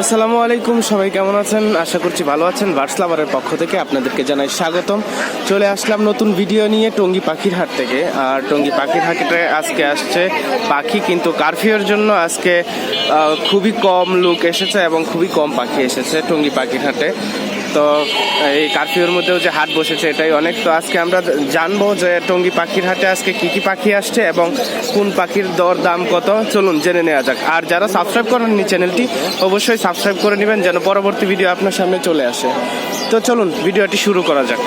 আসসালামু আলাইকুম, সবাই কেমন আছেন? আশা করছি ভালো আছেন। বার্সলাবারের পক্ষ থেকে আপনাদেরকে জানাই স্বাগতম। চলে আসলাম নতুন ভিডিও নিয়ে টঙ্গি পাখির হাট থেকে। আর টঙ্গি পাখির হাটে আজকে আসছে পাখি কিন্তু কারফিউর জন্য আজকে খুবই কম লোক এসেছে এবং খুবই কম পাখি এসেছে টঙ্গি পাখির হাটে। তো এই কারফিউর মধ্যেও যে হাট বসেছে, এটাই অনেক। তো আজকে আমরা জানব যে টঙ্গি পাখির হাটে আজকে কি কি পাখি আসছে এবং কোন পাখির দর দাম কত। চলুন জেনে নেওয়া যাক। আর যারা সাবস্ক্রাইব করেননি চ্যানেলটি অবশ্যই সাবস্ক্রাইব করে নেবেন, যেন পরবর্তী ভিডিও আপনার সামনে চলে আসে। তো চলুন ভিডিওটি শুরু করা যাক।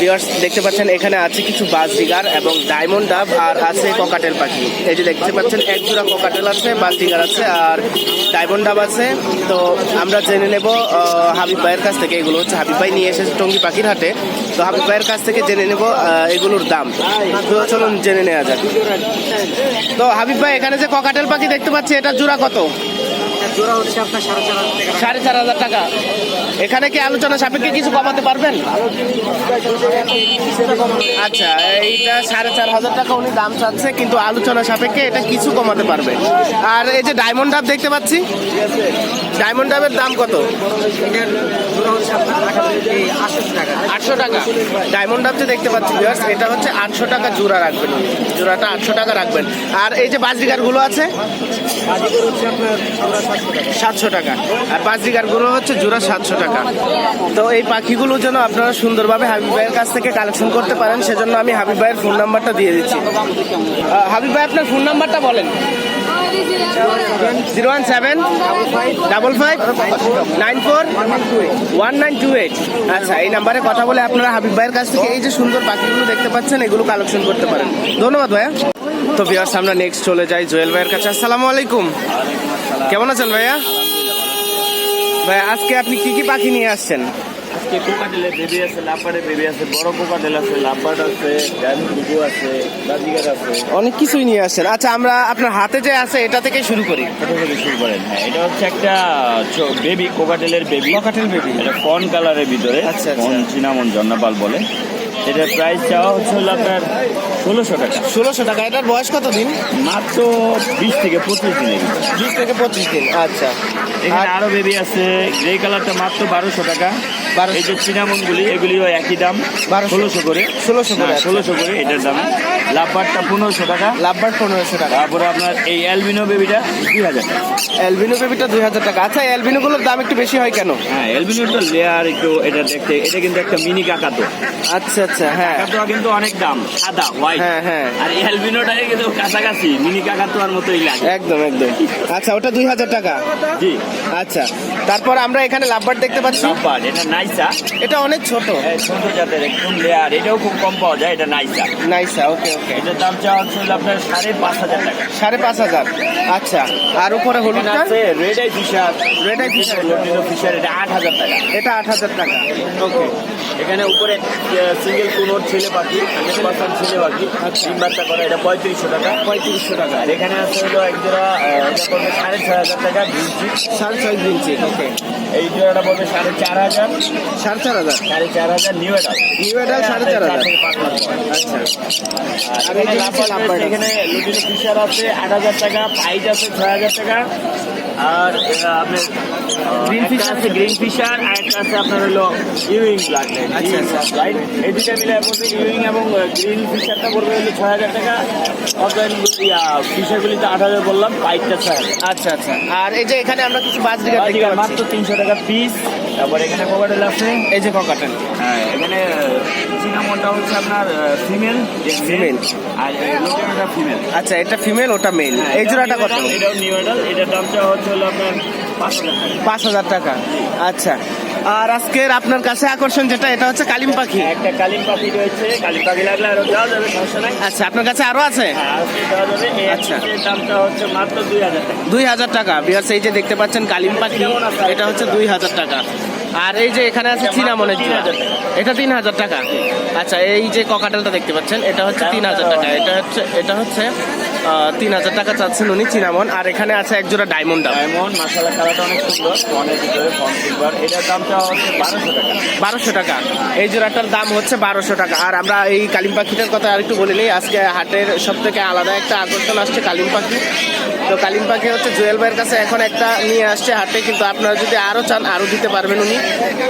ভিউয়ার্স দেখতে পাচ্ছেন এখানে আছে কিছু বাসডিগার এবং ডায়মন্ড ডাব আর আছে ককাটেল পাখি। এই যে দেখতে পাচ্ছেন এক জোড়া ককাটেল আছে বাসডিগার আছে আর ডায়মন্ড ডাব আছে। তো আমরা জেনে নেব হাবিব ভাইয়ের কাছ থেকে এগুলো হচ্ছে। হাবিব ভাই নিয়ে এসেছে টঙ্গি পাখির হাটে। তো হাবিব ভাইয়ের কাছ থেকে জেনে নেব এগুলোর দাম। তো চলুন জেনে নেওয়া যাক। তো হাবিব ভাই এখানে যে ককাটেল পাখি দেখতে পাচ্ছি এটা জোড়া কত? জোড়া হচ্ছে আপনার সাড়ে চার হাজার টাকা। এখানে কি আলোচনা সাপেক্ষে কিছু কমাতে পারবেন? আচ্ছা এইটা সাড়ে চার হাজার টাকা উনি দাম চাচ্ছে কিন্তু আলোচনা সাপেক্ষে এটা কিছু কমাতে পারবে। আর এই যে ডায়মন্ড ডাব দেখতে পাচ্ছি ডায়মন্ড ডাবের দাম কত? আটশো টাকা। ডায়মন্ড ডাব যে দেখতে পাচ্ছি viewers, এটা হচ্ছে আটশো টাকা জোড়া রাখবেন জোড়াটা আটশো টাকা রাখবেন। আর এই যে বাজরিকারগুলো আছে সাতশো টাকা। আর বাজরিকারগুলো হচ্ছে জোড়া সাতশো টাকা। তো এই পাখিগুলো যেন আপনারা সুন্দরভাবে হাবিব ভাইয়ের কাছ থেকে কালেকশন করতে পারেন, সেজন্য আমি হাবিব ভাইয়ের ফোন নাম্বারটা দিয়ে দিচ্ছি। হাবিব ভাই, আপনার ফোন নাম্বারটা বলেন। Zero one seven double five nine four one nine two eight. আচ্ছা এই নাম্বারে কথা বলে আপনারা হাবিব ভাইয়ের কাছ থেকে এই যে সুন্দর পাখিগুলো দেখতে পাচ্ছেন, এগুলো কালেকশন করতে পারেন। ধন্যবাদ ভাইয়া। তো বিয়ার্স আমরা নেক্সট চলে যাই জুয়েল ভাইয়ের কাছে। আসসালামু আলাইকুম। কেমন আছেন ভাইয়া? ভাই আজকে আপনি কি কি পাখি নিয়ে আসছেন? আজকে কোকাটেলের বেবি আছে লাপারে বেবি আছে বড় কোকাটেল আছে লাপার আছে বিগু আছে দাদিগার আছে। অনেক কিছুই নিয়ে আসছেন। আচ্ছা আমরা আপনার হাতে যে আছে এটা থেকে শুরু করি। এটা থেকে শুরু করেন। হ্যাঁ এটা হচ্ছে একটা বেবি কোকাটেলের বেবি কোকাটেল বেবি এটা ফন কালারের ভিতরে। আচ্ছা, আচ্ছা। ফন চিনামন জন্নাপাল বলে। এটার প্রাইস চাওয়া হচ্ছে হলো আপনার ষোলোশো টাকা। ষোলোশো টাকা। এটার বয়স কত দিন? মাত্র বিশ থেকে পঁচিশ দিন বিশ থেকে পঁচিশ দিন। আচ্ছা। এখানে আরও আরও বেবি আছে। গ্রে কালারটা মাত্র বারোশো টাকা। 1200 এই যে চিনামন গুলি এগুলিও একই দাম 1200 ষোলোশো করে। 1600 করে, আচ্ছা। ষোলোশো করে এটার দাম। লাভবারটা পনেরোশো টাকা। লাভবার পনেরোশো টাকা। তারপরে আপনার এই অ্যালবিনো বেবিটা দুই হাজার টাকা। অ্যালবিনো বেবিটা দুই হাজার টাকা। আচ্ছা অ্যালবিনো গুলোর দাম একটু বেশি হয় কেন? হ্যাঁ অ্যালবিনোটা লেয়ার একটু এটা দেখতে এটা কিন্তু একটা মিনি কাকাতো। আচ্ছা আচ্ছা হ্যাঁ। কাকাতোয়া কিন্তু অনেক দাম সাদা হোয়াইট হ্যাঁ, হ্যাঁ। আর এই অ্যালবিনোটাকে কিন্তু কাছাকাছি মিনি কাকাতোয়ার মতোই লাগে। একদম একদম। আচ্ছা ওটা দুই হাজার টাকা। জি। আচ্ছা তারপর আমরা এখানে লাভবার দেখতে পাচ্ছি। লাভবার এটা নাইসা। এটা অনেক ছোট। ছোট জাতের একদম লেয়ার এটাও খুব কম পাওয়া যায় এটা নাইসা। নাইসা ওকে ওকে। এটার দাম চাওয়া হচ্ছে আপনার সাড়ে পাঁচ হাজার টাকা। সাড়ে পাঁচ হাজার। আচ্ছা আর উপরে হলুদটা? আছে red eye fisher Red eye fisher। Lutino fisher এটা আট হাজার টাকা। এটা আট হাজার টাকা। ওকে। এখানে উপরে সিঙ্গেল কোনোর ছেলে পাখি হান্ড্রেড পার্সেন্ট ছেলে পাখি তিন বাচ্চা করা এটা পঁয়ত্রিশশো টাকা। পঁয়ত্রিশশো টাকা। আর এখানে আছে হলো এক জোড়া পড়বে সাড়ে ছয় হাজার টাকা গ্রিন সাড়ে ছয় ইঞ্চি ওকে। এই জোড়াটা পড়বে সাড়ে চার হাজার। সাড়ে চার হাজার সাড়ে চার হাজার নিউ এডাল নিউ এডাল সাড়ে চার হাজার। আচ্ছা আর হচ্ছে আছে। এখানে লুটিনো ফিশার আছে আট হাজার টাকা পাইট আছে ছয় হাজার টাকা আর আপনার গ্রিন ফিশার আছে গ্রিন ফিশার আর একটা আছে আপনার হলো ইউইং ব্লাড আচ্ছা, আচ্ছা। লাইট এই দুটা মিলে পড়বে ইউইং এবং গ্রিন ফিশারটা পড়বে হলো ছয় হাজার টাকা। অর্থাৎ ফিশারগুলিতে আট হাজার বললাম পাইটটা ছয় আচ্ছা আচ্ছা। আর এই যে এখানে আমরা কিছু বাজিগার পাচ্ছি। মাত্র তিনশো টাকা পিস তারপর এখানে কোকাটেল আছে এই যে ককাটেল এখানে চিনামনটা হচ্ছে আপনার ফিমেল। আর লোকেরটা ফিমেল। আচ্ছা এটা ফিমেল ওটা মেল এই জোড়াটা কত? এটাও নিউ এডাল এটার দামটা হচ্ছে হলো আপনার পাঁচ হাজার টাকা। আচ্ছা আর আজকের আপনার কাছে আকর্ষণ যেটা এটা হচ্ছে কালিম পাখি। একটা কালিম পাখি রয়েছে কালিম পাখি লাগলে আরও দেওয়া যাবে সমস্যা নাই। আচ্ছা আপনার কাছে আরও আছে? হ্যাঁ আচ্ছা। আচ্ছা দামটা হচ্ছে মাত্র দুই হাজার টাকা। দুই হাজার টাকা। বিহার এই যে দেখতে পাচ্ছেন কালিম পাখি এটা হচ্ছে দুই হাজার টাকা। আর এই যে এখানে আছে চিনামনের হাজার এটা তিন হাজার টাকা। আচ্ছা এই যে ককাটালটা দেখতে পাচ্ছেন এটা হচ্ছে তিন হাজার টাকা। এটা হচ্ছে এটা হচ্ছে তিন হাজার টাকা চাচ্ছেন উনি চিনামন। আর এখানে আছে এক জোড়া ডায়মন্ড ডায়মন্ড মাসালা কালারটা অনেক সুন্দর। অনেক ভিতরে সিলভার এটার দামটা হচ্ছে বারোশো টাকা। বারোশো টাকা। এই জোড়াটার দাম হচ্ছে বারোশো টাকা। আর আমরা এই কালিম পাখিটার কথা আরেকটু বলে নিই। আজকে হাটের সব থেকে আলাদা একটা আকর্ষণ আসছে কালিম পাখি। তো কালিম পাখি হচ্ছে জুয়েল ভাইয়ের কাছে এখন একটা নিয়ে আসছে হাটে কিন্তু আপনারা যদি আরও চান আরও দিতে পারবেন উনি।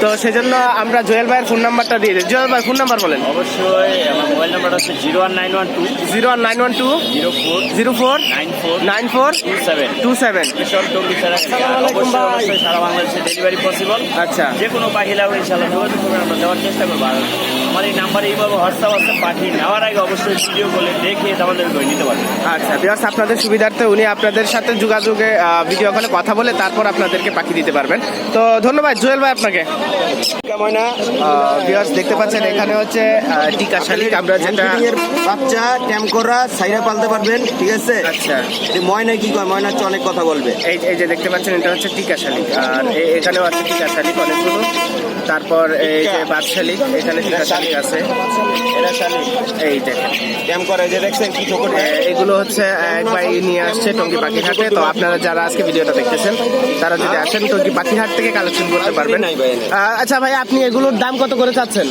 তো সেজন্য আমরা জুয়েল ভাইয়ের ফোন নাম্বারটা দিয়ে দিই। জুয়েল ভাই ফোন নাম্বার বলেন। অবশ্যই আমার মোবাইল নাম্বারটা হচ্ছে zero one nine one two zero one nine one two zero four zero four? Nine four? Nine four? Two seven. সারা বাংলাদেশে ডেলিভারি পসিবল আচ্ছা। যে কোনো পাখি লাগবে ইনশাল্লাহ যোগাযোগ করবেন আমরা দেওয়ার চেষ্টা করব। আর আমার এই নাম্বারে এইভাবে হোয়াটসঅ্যাপ পাখি নেওয়ার আগে অবশ্যই ভিডিও বলে দেখে আমাদের নিতে পারবেন। আচ্ছা বিয়ার্স আপনাদের সুবিধার্থে উনি আপনাদের সাথে যোগাযোগে ভিডিও কলে কথা বলে তারপর আপনাদেরকে পাখি দিতে পারবেন। তো ধন্যবাদ জুয়েল ভাই আপনাকে। বিয়ার্স দেখতে পাচ্ছেন এখানে হচ্ছে টিকা শালিক। আমরা যেটা বাচ্চা ক্যাম্প করা সাইরা পালতে পারবেন। ঠিক আছে? আচ্ছা। ময়না কি কয়? ময়না হচ্ছে অনেক কথা বলবে। এই যে দেখতে পাচ্ছেন এটা হচ্ছে টিকা শালিক। আর এখানেও আছে টিকা শালিক অনেকগুলো। তারপর এই যে বাদ শালিক এখানে শালিক আছে। এটা এই দেখেন ক্যাম্প করে যে দেখছেন কি ঠোকর এগুলো হচ্ছে এক ভাই নিয়ে আসছে টঙ্গি পাখিরহাটে। তো আপনারা যারা আজকে ভিডিওটা দেখতেছেন তারা যদি আসেন টঙ্গি পাখিরহাট থেকে কালেকশন করতে পারবেন। আচ্ছা ভাই আপনি এগুলোর দাম কত করে চাচ্ছেন?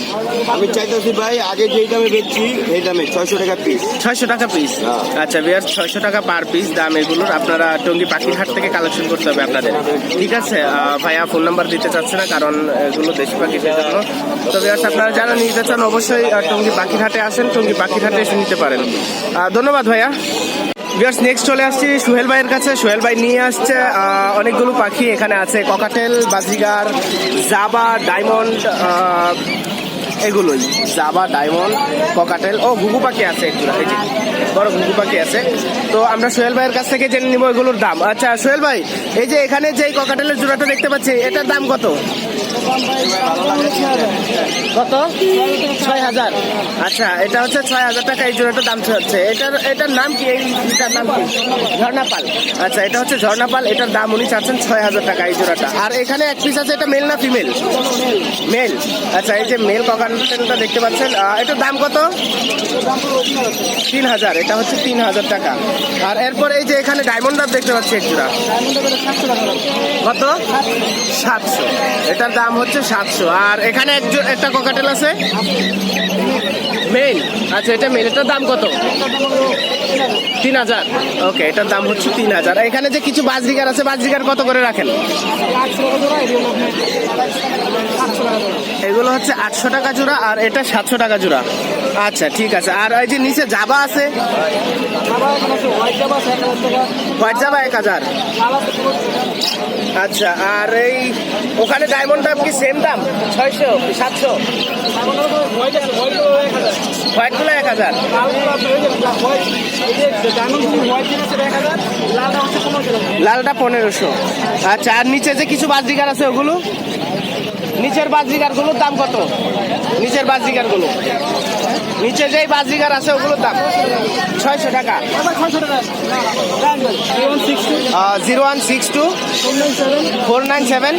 আমি চাইতেছি ভাই আগে যেই দামে বেচছি এই দামে ছয়শো টাকা পিস ছয়শো টাকা পিস হ্যাঁ। আচ্ছা বিয়ার ছয়শো টাকা পার পিস দাম এগুলোর। আপনারা টঙ্গি পাখিরহাট থেকে কালেকশন করতে হবে আপনাদের। ঠিক আছে? ভাইয়া ফোন নাম্বার দিতে চাচ্ছে না কারণ এগুলো দেশি পাখির জন্য। তো বিয়ার্স আপনারা যারা নিতে চান অবশ্যই টঙ্গি পাখিরহাটে আসেন, টঙ্গি পাখিরহাটে এসে নিতে পারেন। ধন্যবাদ ভাইয়া। বিয়ার্স নেক্সট চলে আসছি সোহেল ভাইয়ের কাছে। সোহেল ভাই নিয়ে আসছে অনেকগুলো পাখি এখানে আছে। ককাটেল, বাজিগার, জাবা, ডায়মন্ড এগুলোই। জাবা ডায়মন্ড ককাটেল ও ঘুঘু পাখি আছে একটু এই যে বড় ঘুঘু পাখি আছে। তো আমরা সোহেল ভাইয়ের কাছ থেকে জেনে নিব এগুলোর দাম। আচ্ছা সোহেল ভাই এই যে এখানে যে ককাটেলের জোড়াটা দেখতে পাচ্ছি এটার দাম কত? কত? ছয় হাজার। আচ্ছা এটা হচ্ছে ছয় হাজার টাকা এই জোড়াটার দাম হচ্ছে। এটার এটার নাম কি? এটার নাম কি? ঝর্ণাপাল। আচ্ছা এটা হচ্ছে ঝর্ণাপাল এটার দাম উনি চাচ্ছেন ছয় হাজার টাকা এই জোড়াটা। আর এখানে এক পিস আছে এটা মেল না ফিমেল মেল আচ্ছা এই যে মেল ককাটেলটা দেখতে পাচ্ছেন এটার দাম কত? তিন হাজার এটা হচ্ছে তিন হাজার টাকা। আর এরপর এই যে এখানে ডায়মন্ড ডাব দেখতে পাচ্ছি এক জোড়া কত? সাতশো। এটার দাম হচ্ছে সাতশো। আর এখানে এক একটা ককাটেল আছে? মেল আচ্ছা এটা মেল এটার দাম কত? তিন হাজার ওকে এটার দাম হচ্ছে তিন হাজার এখানে যে কিছু বাজরিগার আছে বাজরিগার কত করে রাখেন? এগুলো হচ্ছে আটশো টাকা জোড়া আর এটা সাতশো টাকা জোড়া। আচ্ছা ঠিক আছে। আর এই যে নিচে জাবা আছে? হোয়াইট জাবা এক হাজার। আচ্ছা আর এই ওখানে ডায়মন্ড ডাব কি সেম দাম? ছয়শো সাতশো? হোয়াইটগুলো এক হাজার। লালটা পনেরোশো। আচ্ছা আর নিচে যে কিছু বাজরিগার আছে ওগুলো? নিচের বাজরিগারগুলোর দাম কত? নিচের বাজরিগারগুলো নিচে যেই বাজরিগার আছে ওগুলোর দাম। ছয়শো টাকা। Zero one six two, four nine seven,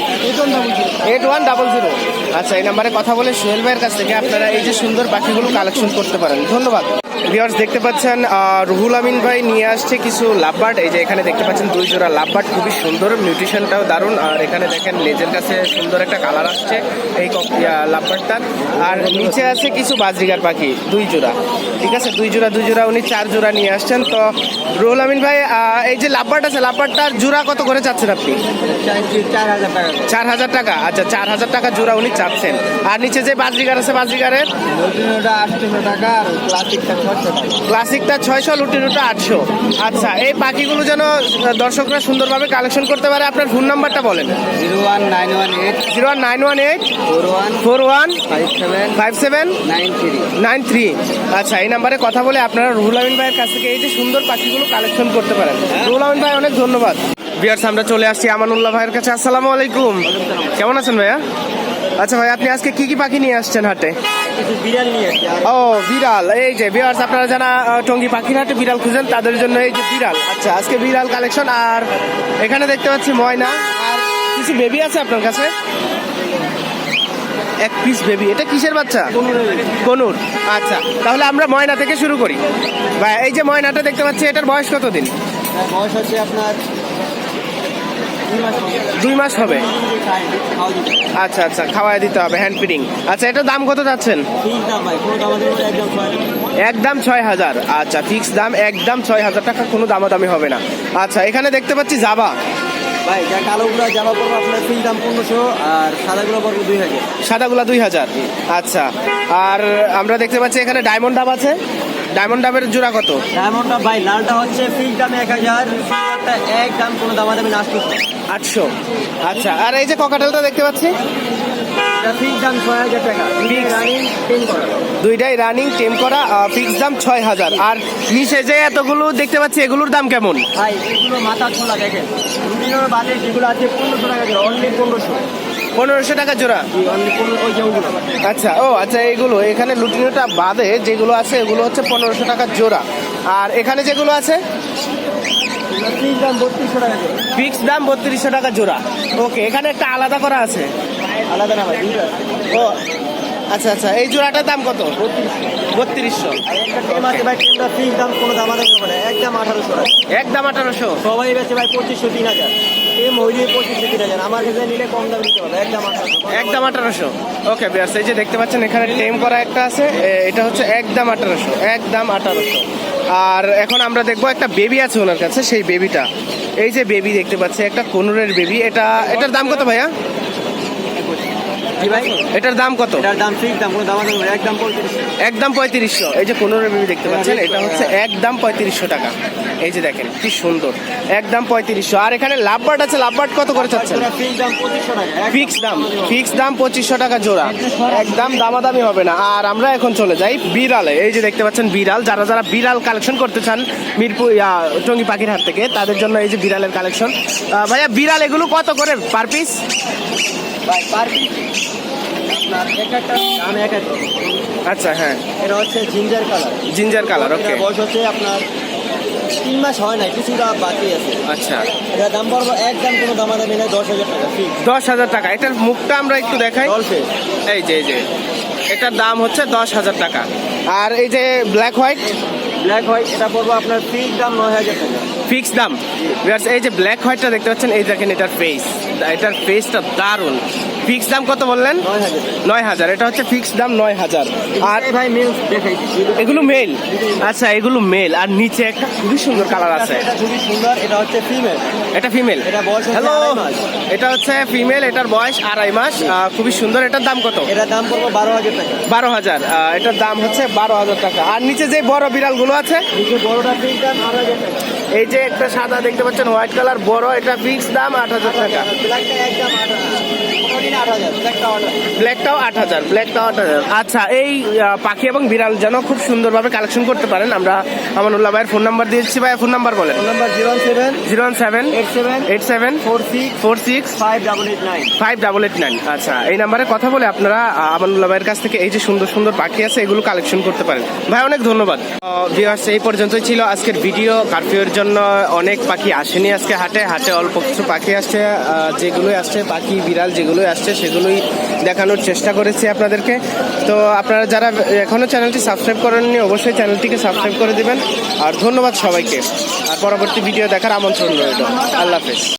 eight one double zero. আচ্ছা এই নাম্বারে কথা বলে সোহেল ভাইয়ের কাছ থেকে আপনারা এই যে সুন্দর পাখিগুলো কালেকশন করতে পারেন। ধন্যবাদ। ভিওর্স দেখতে পাচ্ছেন রুহুল আমিন ভাই নিয়ে আসছে কিছু লাভবার্ড। এই যে এখানে দেখতে পাচ্ছেন, দুই জোড়া লাভবার্ড, খুবই সুন্দর নিউট্রিশনটাও দারুণ। আর এখানে দেখেন লেজের কাছে সুন্দর একটা কালার আসছে এই লাভবার্ডটার আর নিচে আছে কিছু বাজরিগার পাখি, দুই জোড়া। ঠিক আছে, দুই জোড়া দুই জোড়া, উনি চার জোড়া নিয়ে আসছেন। তো, রুহুল আমিন ভাই এই যে লাভবার্ড আছে, লাভবার্ডটার জোড়া কত করে চাচ্ছেন আপনি? চার হাজার টাকা আচ্ছা চার হাজার টাকা জোড়া উনি চাচ্ছেন। আর নিচে যে বাজরিগার আছে, বাজরিগারের? টাকা, আর ক্লাসিকটা ছয়শো লুটিনোটা আটশো। আচ্ছা এই পাখিগুলো যেন দর্শকরা সুন্দরভাবে কালেকশন করতে পারে আপনার ফোন নাম্বারটা বলেন। Zero one nine one eight zero one nine one eight four one four one five seven five seven nine three. Nine three. আচ্ছা এই নাম্বারে কথা বলে আপনারা রুহুল আমিন ভাইয়ের কাছ থেকে এই যে সুন্দর পাখিগুলো কালেকশন করতে পারেন। রুহুল আমিন ভাই অনেক ধন্যবাদ। বিয়ার্স আমরা চলে আসছি আমানুল্লাহ ভাইয়ের কাছে। আসসালামু আলাইকুম। কেমন আছেন ভাইয়া? আচ্ছা ভাই আপনি আজকে কি কি পাখি নিয়ে আসছেন হাটে? ও বিড়াল। এই যে বিয়ার্স আপনারা যারা টঙ্গী পাখির হাটে বিড়াল খুঁজেন তাদের জন্য এই যে বিড়াল। আচ্ছা আজকে বিড়াল কালেকশন আর এখানে দেখতে পাচ্ছি ময়না আর কিছু বেবি আছে আপনার কাছে? এক পিস বেবি এটা কিসের বাচ্চা? কনুর আচ্ছা তাহলে আমরা ময়না থেকে শুরু করি। ভাই এই যে ময়নাটা দেখতে পাচ্ছি এটার বয়স কত দিন বয়স হচ্ছে আপনার দুই মাস হবে। আচ্ছা আচ্ছা খাওয়াই দিতে হবে হ্যান্ড ফিডিং আচ্ছা এটার দাম কত যাচ্ছেন? একদম ছয় হাজার। আচ্ছা ফিক্স দাম একদম ছয় হাজার টাকা কোনো দামাদামি হবে না। আচ্ছা এখানে দেখতে পাচ্ছি জাবা। ভাই যা কালোগুলো জামা পড়ব আপনার দাম পনেরোশো আর সাদাগুলো পড়ব দুই হাজার। সাদাগুলা দুই হাজার। আচ্ছা আর আমরা দেখতে পাচ্ছি এখানে ডায়মন্ড ডাব আছে। ডায়মন্ড ডাবের জোড়া কত? ডায়মন্ডটা ভাই লালটা হচ্ছে ফিক্স দাম এক হাজার এক দাম কোনো দাম দামি না আটশো। আচ্ছা আর এই যে ককাটেলটা দেখতে পাচ্ছি? দুইটাই রানিং টেম করা। ফিক্স দাম ছয় হাজার। আর নিচে যে এতগুলো দেখতে পাচ্ছি এগুলোর দাম কেমন? ভাই এগুলো মাথা খোলা দেখেন। বাদে যেগুলো আছে পনেরোশো টাকা অনলি পনেরোশো। পনেরোশো টাকা জোড়া? আচ্ছা ও আচ্ছা এগুলো এখানে লুটিনোটা বাদে যেগুলো আছে, এগুলো হচ্ছে পনেরোশো টাকা জোড়া। আর এখানে যেগুলো আছে? ফিক্স দাম বত্রিশশো টাকা জোড়া। ওকে, এখানে একটা আলাদা করা আছে। আলাদা না ও আচ্ছা আচ্ছা এই জোড়াটার দাম কত? বত্রিশশো। দাম কোনো দাম হবে না একদম আঠারোশো। একদম আঠারোশো। সবাই বেচে ভাই পঁচিশশো তিন হাজার। আমার কাছে নিলে কম দাম নিতে একদম একদম আঠারোশো। ওকে বিয়ার্স এই যে দেখতে পাচ্ছেন এখানে টেম করা একটা আছে এটা হচ্ছে একদম আঠারোশো একদম আঠারোশো। আর এখন আমরা দেখব একটা বেবি আছে ওনার কাছে সেই বেবিটা এই যে বেবি দেখতে পাচ্ছি একটা কনুরের বেবি এটা এটার দাম কত ভাইয়া? জি ভাই? এটার দাম কত? এটার দাম ফিক্স দাম কোনো দাম না, একদম পঁয়ত্রিশশো। এই যে পনেরো বেবি দেখতে পাচ্ছেন এটা হচ্ছে একদম পঁয়ত্রিশশো টাকা। এই যে দেখেন কি সুন্দর। একদম পঁয়ত্রিশশো। আর এখানে লাভবার্ড আছে লাভবার্ড কত করে চাচ্ছেন? ফিক্স দাম ফিক্স দাম পঁচিশশো টাকা জোড়া। একদম দামাদামি হবে না। আর আমরা এখন চলে যাই বিড়ালে। এই যে দেখতে পাচ্ছেন বিড়াল যারা যারা বিড়াল কালেকশন করতে চান মিরপুর টঙ্গী পাখির হাট থেকে তাদের জন্য এই যে বিড়ালের কালেকশন। ভাইয়া বিড়াল এগুলো কত করে পার পিস? পার পিস আপনার এক একটা দাম এক এক আচ্ছা হ্যাঁ। এটা হচ্ছে ginger colour ginger colour okay বয়স হচ্ছে আপনার তিন মাস হয় না কিছুটা বাকি আছে। আচ্ছা। এটা দাম পড়ব একদম কোনো দামা দামি নেই দশ হাজার টাকা দশ হাজার টাকা। এটার মুখটা আমরা একটু দেখাই। এই যে এই যে। এটার দাম হচ্ছে দশ হাজার টাকা। আর এই যে ব্ল্যাক হোয়াইট ব্ল্যাক হোয়াইট এটা পড়ব আপনার ফিক্স দাম নয় হাজার টাকা। ফিক্স দাম। এই যে ব্ল্যাক হোয়াইটটা দেখতে পাচ্ছেন এই দেখেন এটার ফেস এটার ফেসটা দারুণ। ফিক্স দাম কত বললেন? নয় হাজার। এটা হচ্ছে ফিক্স দাম নয় হাজার। আর ভাই মেল এগুলো মেল আচ্ছা এগুলো মেল আর নিচে একটা খুবই সুন্দর কালার আছে। এটা খুবই সুন্দর এটা হচ্ছে ফিমেল এটা ফিমেল এটা বয়স হ্যালো এটা হচ্ছে ফিমেল এটার বয়স আড়াই মাস। খুবই সুন্দর। এটার দাম কত? এটার দাম পড়ব বারো হাজার টাকা। বারো হাজার। এটার দাম হচ্ছে বারো হাজার টাকা। আর নিচে যে বড় বিড়ালগুলো আছে? নিচে বড়টা দাম আট হাজার টাকা। এই যে একটা সাদা দেখতে পাচ্ছেন হোয়াইট কালার বড় এটা ফিক্স দাম আট হাজার টাকা। ব্ল্যাকটাও আট হাজার ব্ল্যাকটাও আট হাজার। আচ্ছা এই পাখি এবং বিড়াল যেন খুব সুন্দরভাবে কালেকশন করতে পারেন। আমরা আমানুল্লাহ ভাইয়ের ফোন নাম্বার দিয়েছি ভাই ফোন নাম্বার বলেন। Phone number zero seven zero seven eight seven eight seven four six four six five double eight nine five double eight nine আচ্ছা এই নাম্বারে কথা বলে আপনারা আমানুল্লাহ ভাইয়ের কাছ থেকে এই যে সুন্দর সুন্দর পাখি আছে এগুলো কালেকশন করতে পারেন। ভাই অনেক ধন্যবাদ। ভিউয়ার্স এই পর্যন্তই ছিল আজকের ভিডিও কারফিউর জন্য অনেক পাখি আসেনি আজকে হাটে। হাটে অল্প কিছু পাখি আসছে যেগুলোই আসছে, পাখি বিড়াল যেগুলোই আসছে, সেগুলোই দেখানোর চেষ্টা করেছি আপনাদেরকে। তো আপনারা যারা এখনও চ্যানেলটি সাবস্ক্রাইব করেননি, অবশ্যই চ্যানেলটিকে সাবস্ক্রাইব করে দেবেন। আর ধন্যবাদ সবাইকে। আর পরবর্তী ভিডিও দেখার আমন্ত্রণ রইল। আল্লাহ হাফেজ।